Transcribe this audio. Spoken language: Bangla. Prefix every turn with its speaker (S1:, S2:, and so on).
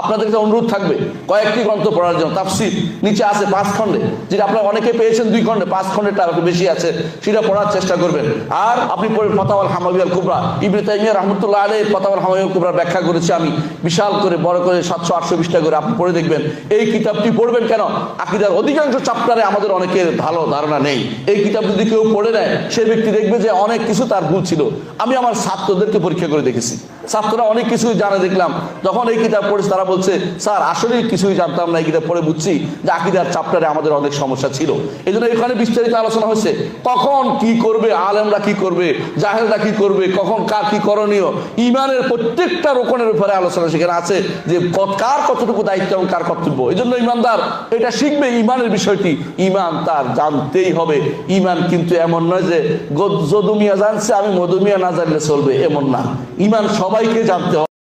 S1: আপনাদের কাছে অনুরোধ থাকবে, কয়েকটি গ্রন্থ পড়ার জন্য, তাফসির, নিচে আছে পাঁচ খণ্ডে, যেটা আপনারা অনেকে পেয়েছেন দুই খণ্ডে, পাঁচ খণ্ডেটা বেশি আছে, সেটা পড়ার চেষ্টা করবেন। আর আপনি পড়েন ফতাওয়াল হামাবিয়াল কুবরা, ইবনে তাইমিয়া রহমতুল্লাহ আলী ফতাওয়াল হামাবিয়াল কুবরা ব্যাখ্যা করেছি আমি, বিশাল করে, বড় করে, সাতশো আটশো বিশটা করে আপনি পড়ে দেখবেন। এই কিতাবটি পড়বেন কেন? আকিদার অধিকাংশ চাপ্টারে আমাদের অনেকের ভালো ধারণা নেই। এই কিতাব যদি কেউ পড়ে নেয়, সে ব্যক্তি দেখবে যে অনেক কিছু তার ভুল ছিল। আমি আমার ছাত্রদেরকে পরীক্ষা করে দেখেছি। ছাত্ররা অনেক কিছুই জানে, দেখলাম। যখন এই কিতাব পড়েছে, তারা বলছে, স্যার আসলে কিছুই জানতাম না কিতাব পড়ে বুঝছি যে আকিদার চাপ্টারে আমাদের অনেক সমস্যা ছিল। এই জন্য এখানে বিস্তারিত আলোচনা হয়েছে। কখন কি করবে, আলেমরা কি করবে, জাহেলরা কি করবে, কখন কার কি করণীয়, ইমানের প্রত্যেকটা রোকনের উপরে আলোচনা সেখানে আছে যে কার কতটুকু দায়িত্ব এবং কার কর্তব্য। এই জন্য ইমানদার, এটা শিখবে ইমানের বিষয়টি। ইমান তার জানতেই হবে। ইমান কিন্তু এমন নয় যে যদুমিয়া জানছে, আমি মধুমিয়া না জানলে চলবে। এমন না। ইমান সবাইকে জানতে হবে।